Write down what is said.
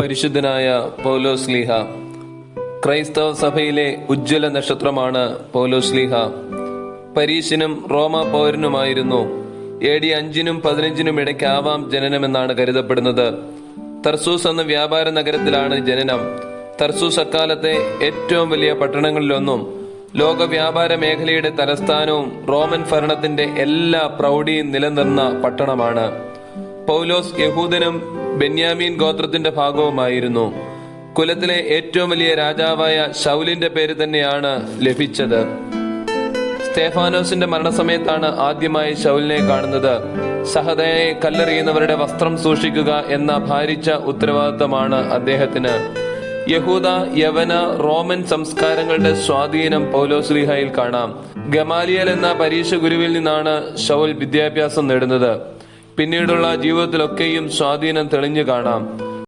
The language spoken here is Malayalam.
പരിശുദ്ധനായ പൗലോസ് ലീഹ ക്രൈസ്തവ സഭയിലെ ഉജ്ജ്വല നക്ഷത്രമാണ് പൗലോസ് ലീഹ പരീശനും റോമ പൗരനുമായിരുന്നു. എ ഡി അഞ്ചിനും പതിനഞ്ചിനും ഇടയ്ക്കാവാം ജനനമെന്നാണ് കരുതപ്പെടുന്നത്. തർസൂസ് എന്ന വ്യാപാര നഗരത്തിലാണ് ജനനം. തർസൂസ് അക്കാലത്തെ ഏറ്റവും വലിയ പട്ടണങ്ങളിലൊന്നും ലോക വ്യാപാര മേഖലയുടെ തലസ്ഥാനവും റോമൻ ഭരണത്തിന്റെ എല്ലാ പ്രൗഢിയും നിലനിർന്ന പട്ടണമാണ്. പൗലോസ് യഹൂദനും ബെന്യാമീൻ ഗോത്രത്തിന്റെ ഭാഗവുമായിരുന്നു. കുലത്തിലെ ഏറ്റവും വലിയ രാജാവായ ഷൗലിന്റെ പേര് തന്നെയാണ് ലഭിച്ചത്. സ്റ്റേഫാനോസിന്റെ മരണസമയത്താണ് ആദ്യമായി ഷൗലിനെ കാണുന്നത്. സഹതയെ കല്ലെറിയുന്നവരുടെ വസ്ത്രം സൂക്ഷിക്കുക എന്ന ഭാരിച്ച ഉത്തരവാദിത്തമാണ് അദ്ദേഹത്തിന്. യഹൂദ യവന റോമൻ സംസ്കാരങ്ങളുടെ സ്വാധീനം പൗലോസ്ലിഹയിൽ കാണാം. ഗമാലിയൽ എന്ന പരീക്ഷ ഗുരുവിൽ നിന്നാണ് ഷൗൽ വിദ്യാഭ്യാസം നേടുന്നത്. പിന്നീടുള്ള ജീവിതത്തിലൊക്കെയും സ്വാധീനം തെളിഞ്ഞു കാണാം.